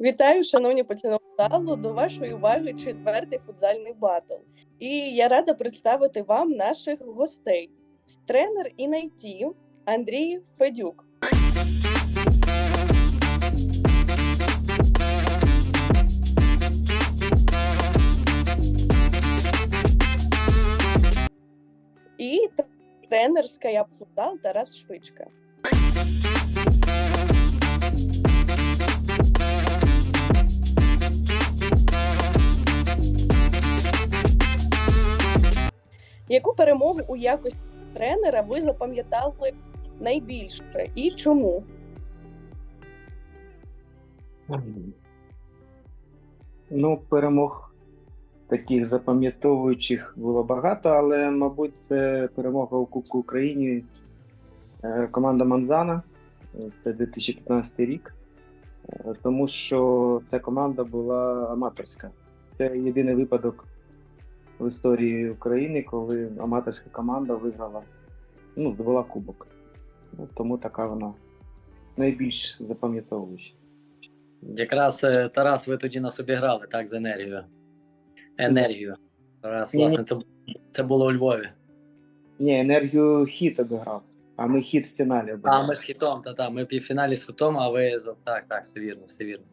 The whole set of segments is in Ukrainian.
Вітаю, шановні поціновувачі залу. До вашої уваги четвертий футзальний батл. І я рада представити вам наших гостей: тренер ІНАЙТі Андрій Федюк. І тренер Скаяп Футзал Тарас Швичка. Яку перемогу у якості тренера ви запам'ятали найбільше і чому? Ну, перемог таких запам'ятовуючих було багато, але, мабуть, це перемога у Кубку України. Е, Команда Манзана. Е, Це 2015 рік. Е, Тому що ця команда була аматорська. Це єдиний випадок в історії України, коли аматорська команда виграла, ну, здобула кубок. Ну, тому така вона найбільш запам'ятовуюча. Якраз е, Тарас, ви тоді нас обіграли, так, з енергією. Енергію. Тарас, власне, це, це було у Львові. Ні, енергію хіт обіграв, а ми хіт в фіналі А, ми з хітом, та та ми в півфіналі з хітом, а ви так, так, все вірно, все вірно.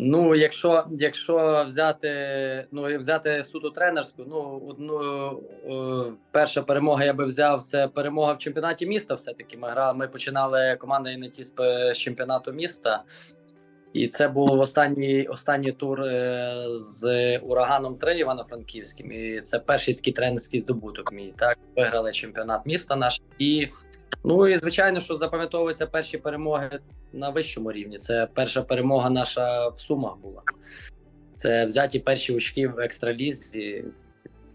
Ну, якщо, якщо взяти, ну, взяти суто тренерську, ну, одну е, перша перемога я би взяв, це перемога в чемпіонаті міста. Все-таки ми грали, ми починали команда ІНТ з, з чемпіонату міста. І це був останній останній тур е, з ураганом 3 Івано-Франківським. І це перший такий тренерський здобуток. Мій так виграли чемпіонат міста наш. І ну і звичайно, що запам'ятовуються перші перемоги на вищому рівні. Це перша перемога наша в Сумах була. Це взяті перші очки в екстралізі.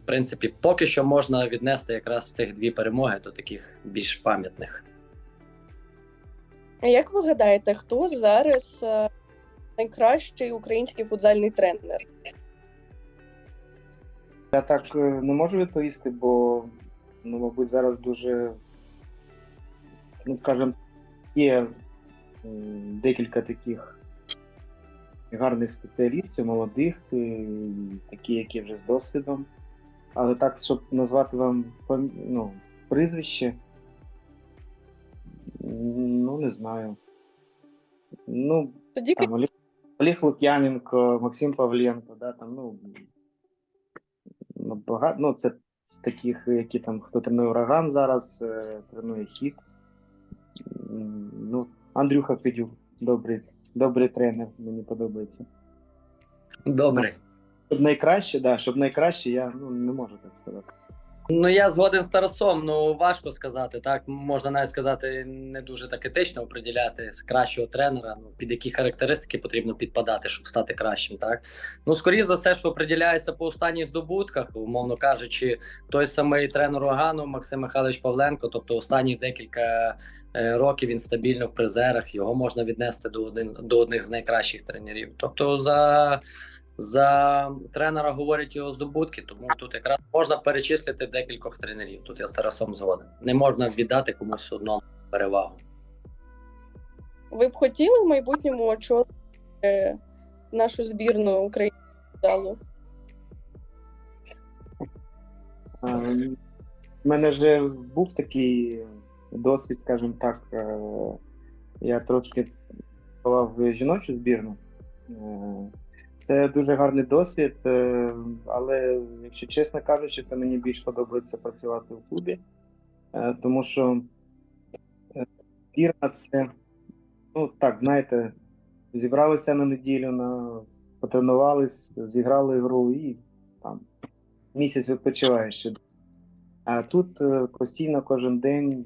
В принципі, поки що можна віднести якраз цих дві перемоги до таких більш пам'ятних. А як ви гадаєте, хто зараз е, найкращий український футзальний тренер? Я так е, не можу відповісти, бо, ну, мабуть, зараз дуже, ну, скажімо, є декілька таких гарних спеціалістів, молодих, е, такі, які вже з досвідом. Але так, щоб назвати вам ну, прізвище, ну, не знаю. Ну, Тоді там, Олег, Олег Лук'яненко, Максим Павленко, да, там, ну, ну, багато, ну, це з таких, які там, хто тренує ураган зараз, е, тренує хід. Ну, Андрюха Федюк, добрий, добрий тренер, мені подобається. Добре. Щоб найкраще, да, щоб найкраще, я ну, не можу так сказати. Ну я згоден з Тарасом. Ну важко сказати. Так можна навіть сказати, не дуже так етично оприділяти з кращого тренера. Ну під які характеристики потрібно підпадати, щоб стати кращим. Так ну скоріше за все, що оприділяється по останніх здобутках, умовно кажучи, той самий тренер Огану Максим Михайлович Павленко. Тобто, останні декілька е, років він стабільно в призерах. Його можна віднести до один до одних з найкращих тренерів. Тобто, за за тренера говорять його здобутки, тому тут якраз можна перечислити декількох тренерів. Тут я з Тарасом згоден. Не можна віддати комусь одному перевагу. ви б хотіли в майбутньому очолити е, нашу збірну України футзалу? У мене вже був такий досвід, скажімо так. е, Я трошки в жіночу збірну. Це дуже гарний досвід, е, але, якщо чесно кажучи, то мені більш подобається працювати в клубі, Е, тому що е, збірна це, ну так, знаєте, зібралися на неділю, на, потренувались, зіграли гру і там місяць відпочиваєш ще. А тут постійно кожен день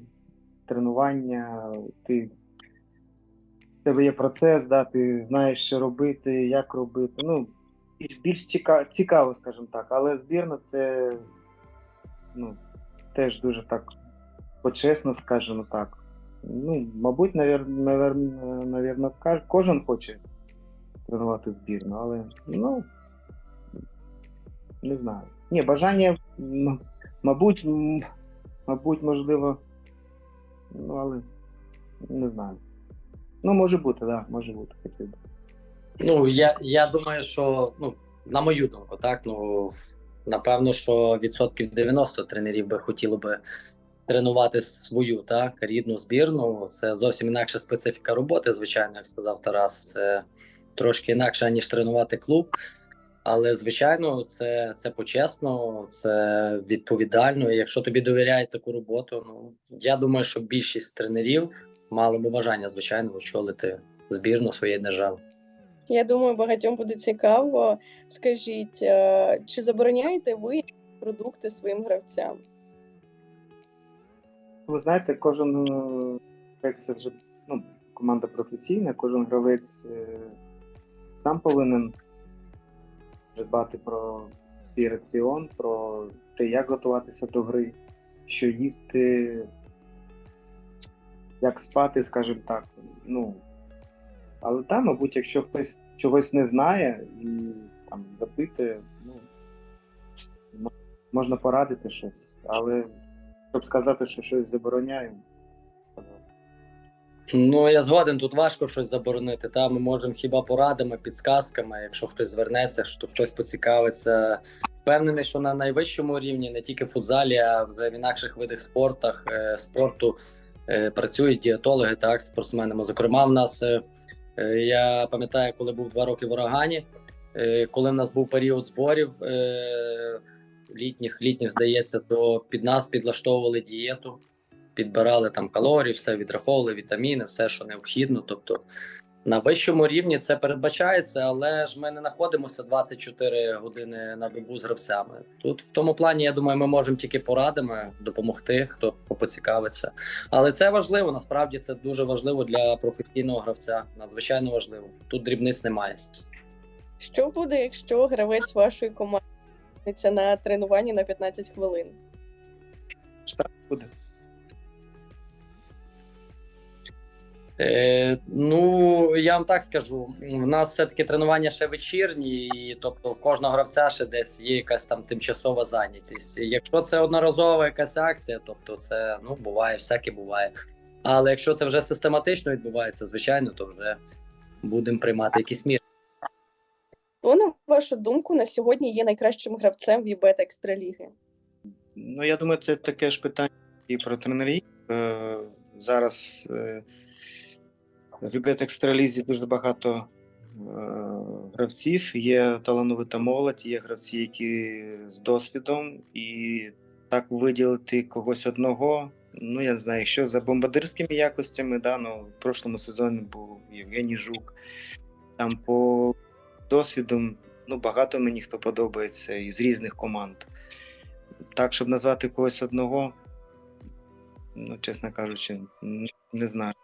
тренування, ти тебе є процес, да, ти знаєш, що робити, як робити. Ну, більш, цікаво, цікаво, скажімо так. Але збірна це ну, теж дуже так почесно, скажімо так. Ну, мабуть, навірно, кожен хоче тренувати збірну, але ну, не знаю. Ні, бажання, мабуть, мабуть, можливо, ну, але не знаю. Ну, може бути, так, да, може бути, хотів би. Ну, я, я думаю, що ну, на мою думку, так ну напевно, що відсотків 90 тренерів би хотіли би тренувати свою так рідну збірну. Це зовсім інакша специфіка роботи, звичайно, як сказав Тарас. Це трошки інакше, ніж тренувати клуб. Але звичайно, це, це почесно, це відповідально. І якщо тобі довіряють таку роботу, ну я думаю, що більшість тренерів мали б бажання, звичайно, очолити збірну своєї держави. Я думаю, багатьом буде цікаво. Скажіть, е, чи забороняєте ви продукти своїм гравцям? Ви знаєте, кожен е, гравець це вже ну, команда професійна, кожен гравець е, сам повинен дбати про свій раціон, про те, як готуватися до гри, що їсти, як спати, скажімо так. Ну, але там, мабуть, якщо хтось чогось не знає і там запитує, ну, можна порадити щось, але щоб сказати, що щось забороняю, сказав. Ну я згоден, тут важко щось заборонити. Та ми можемо хіба порадами, підсказками, якщо хтось звернеться, що хтось поцікавиться. Впевнений, що на найвищому рівні, не тільки в футзалі, а в інакших видах спортах, е, спорту працюють дієтологи, так, спортсменами. Зокрема, в нас е, е, я пам'ятаю, коли був два роки в урагані, е, коли в нас був період зборів е, літніх, літніх, здається, то під нас підлаштовували дієту підбирали там калорії, все відраховували, вітаміни, все, що необхідно. Тобто на вищому рівні це передбачається, але ж ми не знаходимося 24 години на добу з гравцями. Тут в тому плані, я думаю, ми можемо тільки порадами допомогти, хто поцікавиться. Але це важливо. Насправді це дуже важливо для професійного гравця. Надзвичайно важливо. Тут дрібниць немає. Що буде, якщо гравець вашої команди на тренуванні на 15 хвилин? Штраф буде. Е, ну я вам так скажу. В нас все-таки тренування ще вечірні, і тобто в кожного гравця ще десь є якась там тимчасова зайнятість. Якщо це одноразова якась акція, тобто це ну буває, всяке буває. Але якщо це вже систематично відбувається, звичайно, то вже будемо приймати якісь міри. Хто, на вашу думку, на сьогодні є найкращим гравцем в ЄБЕТ Екстраліги? Ну, я думаю, це таке ж питання і про тренерів. Е, зараз е, в Екстралізі дуже багато е, гравців. Є талановита молодь, є гравці, які з досвідом, і так виділити когось одного. Ну, я не знаю, якщо за бомбардирськими якостями, да, ну, в прошлому сезоні був Євгеній Жук. Там по досвіду ну, багато мені хто подобається із різних команд. Так, щоб назвати когось одного, ну, чесно кажучи, не знаю.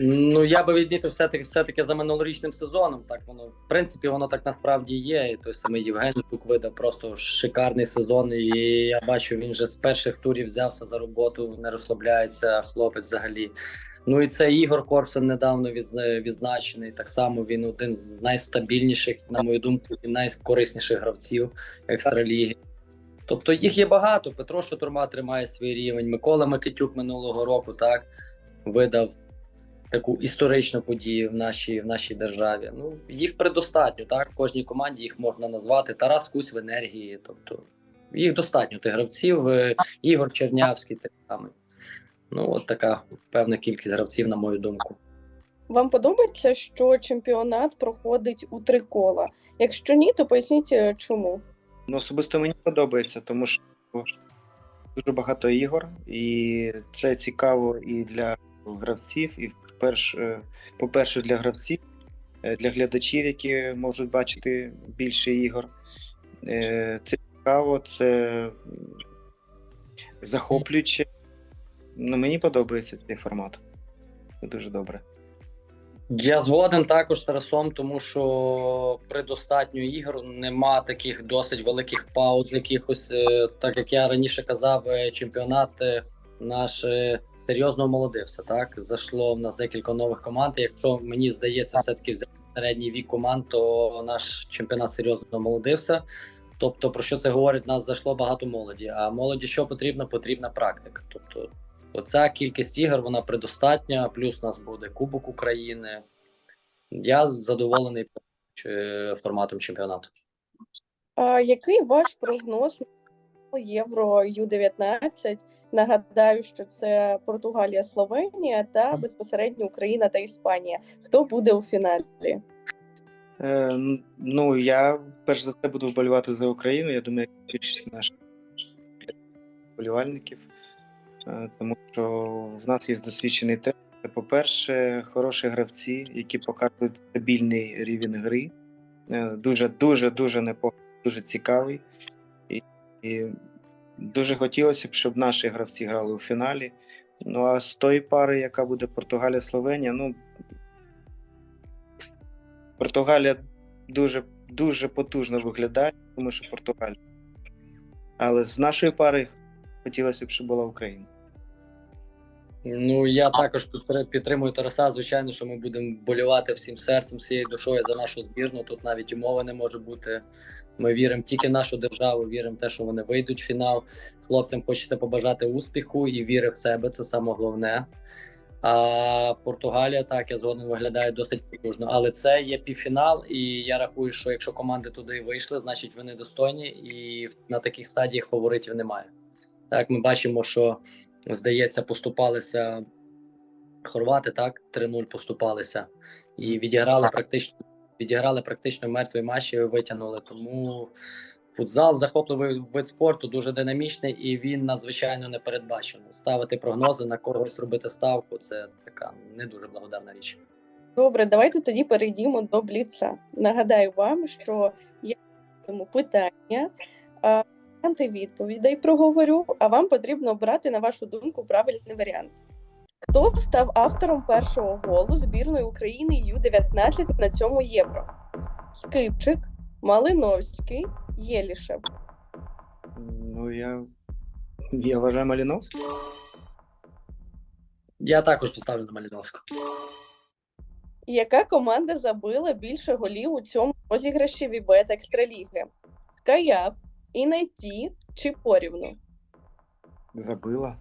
Ну я би відмітив все таки все таки за минулорічним сезоном. Так воно в принципі воно так насправді є. І той самий Євген Тук видав просто шикарний сезон. І я бачу, він вже з перших турів взявся за роботу, не розслабляється хлопець взагалі. Ну і це Ігор Корсун недавно відзна- відзначений. Так само він один з найстабільніших, на мою думку, і найкорисніших гравців екстраліги. Тобто їх є багато. Петро Шатурма тримає свій рівень. Микола Микитюк минулого року так видав таку історичну подію в нашій в нашій державі. Ну їх предостатньо. Так в кожній команді їх можна назвати. Тарас Кусь в енергії. Тобто їх достатньо тих гравців. Е, Ігор Чернявський так само. Ну от така певна кількість гравців, на мою думку. Вам подобається, що чемпіонат проходить у три кола? Якщо ні, то поясніть е, чому. Ну, особисто мені подобається, тому що дуже багато ігор, і це цікаво і для гравців, і е, по-перше, для гравців, е, для глядачів, які можуть бачити більше ігор. Е, Це цікаво, це захоплююче. Ну, мені подобається цей формат. Це дуже добре. Я згоден також з Тарасом, тому що при достатньо ігор нема таких досить великих пауз, якихось, е, так як я раніше казав, е, чемпіонат е, наш е, серйозно омолодився. Так зайшло в нас декілька нових команд. Якщо мені здається, все таки взяти середній вік команд, то наш чемпіонат серйозно омолодився. Тобто, про що це говорить? Нас зайшло багато молоді. А молоді що потрібно? Потрібна практика. Тобто, оця кількість ігор вона предостатня. Плюс у нас буде Кубок України. Я задоволений е, форматом чемпіонату. А який ваш прогноз на Євро Ю-19? Нагадаю, що це Португалія, Словенія та безпосередньо Україна та Іспанія. Хто буде у фіналі? Е, ну, я перш за все буду вболівати за Україну. Я думаю, як більшість наших вболівальників, Е, тому що в нас є досвідчений тренер. По-перше, хороші гравці, які показують стабільний рівень гри. Е, Дуже, дуже, дуже непоганий, дуже цікавий. І, і дуже хотілося б, щоб наші гравці грали у фіналі. Ну а з тої пари, яка буде Португалія-Словенія, ну Португалія дуже, дуже потужно виглядає, тому що Португалія. Але з нашої пари хотілося б, щоб була Україна. Ну я також підтримую Тараса. Звичайно, що ми будемо болювати всім серцем, всією душою за нашу збірну. Тут навіть і мови не може бути. Ми віримо тільки в нашу державу, віримо в те, що вони вийдуть в фінал. Хлопцям хочеться побажати успіху і віри в себе. Це саме головне. А Португалія так я згоден виглядає досить потужно. Але це є півфінал, і я рахую, що якщо команди туди вийшли, значить вони достойні, і на таких стадіях фаворитів немає. Так, ми бачимо, що здається, поступалися хорвати, так 3-0 поступалися і відіграли практично відіграли практично мертвий матч і витягнули. Тому футзал захопливий вид спорту, дуже динамічний і він надзвичайно непередбачений. Ставити прогнози на когось робити ставку це така не дуже благодарна річ. Добре, давайте тоді перейдімо до бліца. Нагадаю вам, що я питання, варіанти відповідей проговорю, а вам потрібно обрати, на вашу думку, правильний варіант. Хто став автором першого голу збірної України Ю-19 на цьому євро? Скипчик, Малиновський, Єлішев. Ну, я, я вважаю Маліновський. Я також поставлю на Маліновську. Яка команда забила більше голів у цьому розіграші Вібет Екстраліги? Скаяп, Інайті чи порівну? Забила.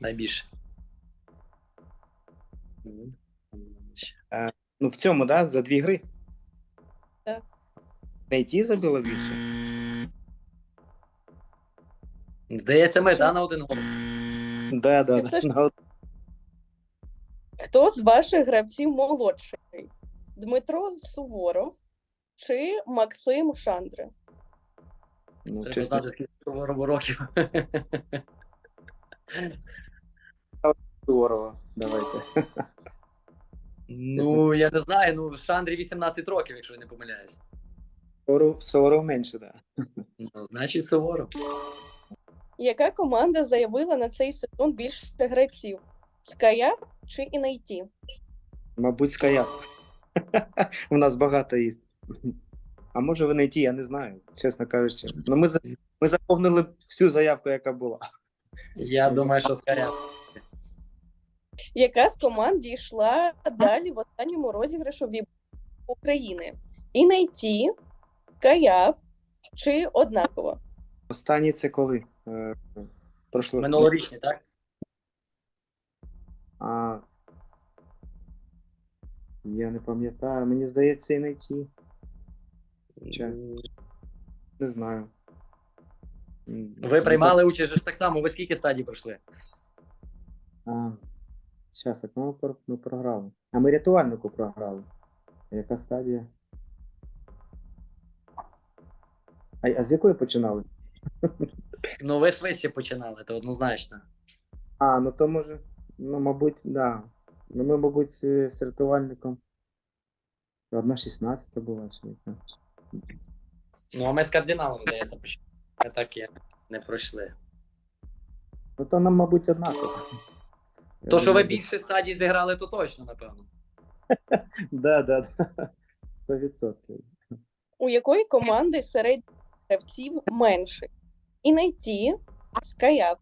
Найбільше. Ну, в цьому, да, за дві гри. Так. Найти забило більше. Здається, ми та на один гол. Да, да, Це да. ж- На од- Хто з ваших гравців молодший? Дмитро Суворов чи Максим Шандри? Ну, Треба чесно, скільки років. Суворова. Давайте. Ну, я не знаю, ну Шандрі 18 років, якщо я не помиляюсь. Суворов, Суворов менше, да. Ну, значить, Суворов. Яка команда заявила на цей сезон більше гравців? Скаяп чи Інайті? Мабуть, Скаяп. У нас багато є. А може ви не ті, я не знаю, чесно кажучи. Ну, ми, ми заповнили всю заявку, яка була. Я думаю, що Скаря. Яка з команд дійшла далі в останньому розіграшу від України? Інайті, Скаяп чи однаково? Останній це коли? Е, Прошло. Минулорічний, так? А, я не пам'ятаю, мені здається, і не ті. Чи? Не знаю. Ви ну, приймали участь же ж так само, ви скільки стадій пройшли? А, зараз, як ми, ми програли. А ми рятувальнику програли. Яка стадія? А, а з якої починали? Ну, ви швидше починали, то однозначно. А, ну то може, ну, мабуть, да. Ну, ми, мабуть, з з рятувальником. Одна 16 була, чи яка. Ну, а ми з кардиналом, здається, почали. Ми так і не пройшли. Ну то нам, мабуть, однаково. То, що ви більше стадій зіграли, то точно, напевно. Да, да, да. 100%. У якої команди серед гравців менше? І Інайті, Скаяп.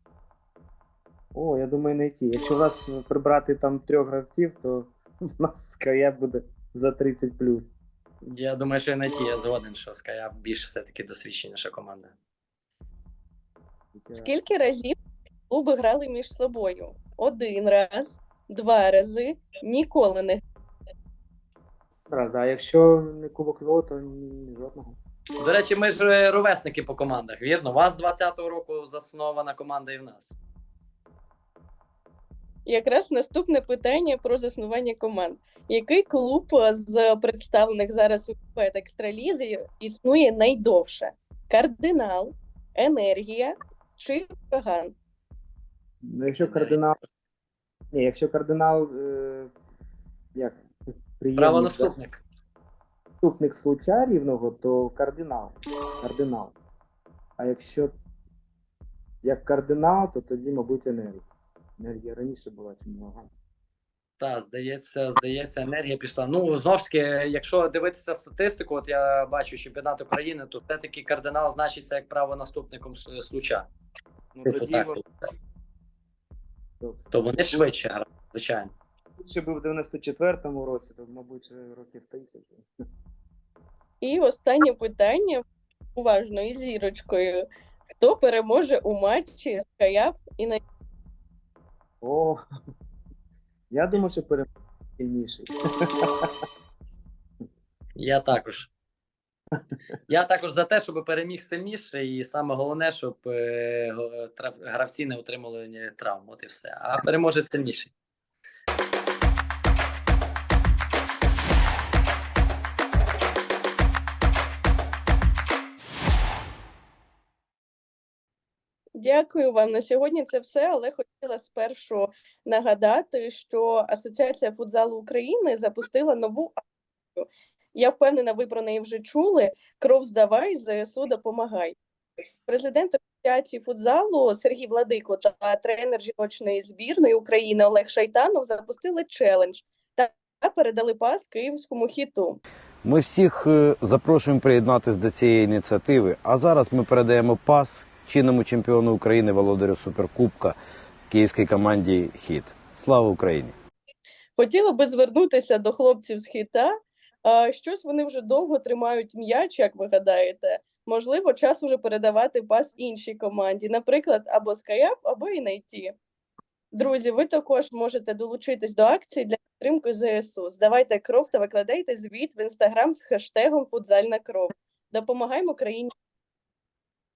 О, я думаю, не ті. Якщо вас прибрати там трьох гравців, то в нас ская буде за 30 плюс. Я думаю, що і на ті я згоден, що Ская більш все-таки досвідченіша команда. Скільки разів клуби грали між собою? Один раз, два рази, ніколи не. Раз, да. Якщо не Кубок Львова, то ні, жодного. До речі, ми ж е, ровесники по командах, вірно? У вас 20-го року заснована команда і в нас. Якраз наступне питання про заснування команд. Який клуб з представлених зараз у екстралізі існує найдовше? Кардинал, енергія чи Каган? Ну, якщо кардинал. Ні, якщо кардинал. Е... Як? приємний Правонаступник. заступник случа рівного, то кардинал. Кардинал. А якщо як кардинал, то тоді, мабуть, енергія. Енергія раніше була, чим нога. Так, здається, здається, енергія пішла. Ну, знову ж таки, якщо дивитися статистику, от я бачу чемпіонат України, то все-таки кардинал значиться як правонаступником С- случа. Ну, Типу тоді так. Тобто, То вони швидше грають, звичайно. ще був в 94-му році, то, мабуть, ще років 30. І останнє питання уважно із зірочкою. Хто переможе у матчі Скаяп і на О, я думаю, що переможе сильніший. Я також. Я також за те, щоб переміг сильніше, і саме головне, щоб е, гравці не отримали травм. От і все. А переможе сильніший. Дякую вам на сьогодні. Це все. Але хотіла спершу нагадати, що Асоціація футзалу України запустила нову акцію. Я впевнена, ви про неї вже чули. Кров здавай, ЗСУ допомагай. Президент Асоціації футзалу Сергій Владико та тренер жіночної збірної України Олег Шайтанов запустили челендж та передали пас київському хіту. Ми всіх е, запрошуємо приєднатися до цієї ініціативи. А зараз ми передаємо пас чинному чемпіону України володарю Суперкубка київській команді Хіт. Слава Україні! Хотіла би звернутися до хлопців з хіта. Щось вони вже довго тримають м'яч, як ви гадаєте. Можливо, час уже передавати пас іншій команді, наприклад, або Skyap, або NIT. Друзі, ви також можете долучитись до акції для підтримки ЗСУ. Здавайте кров та викладайте звіт в інстаграм з хештегом Футзальна кров. Допомагаємо країні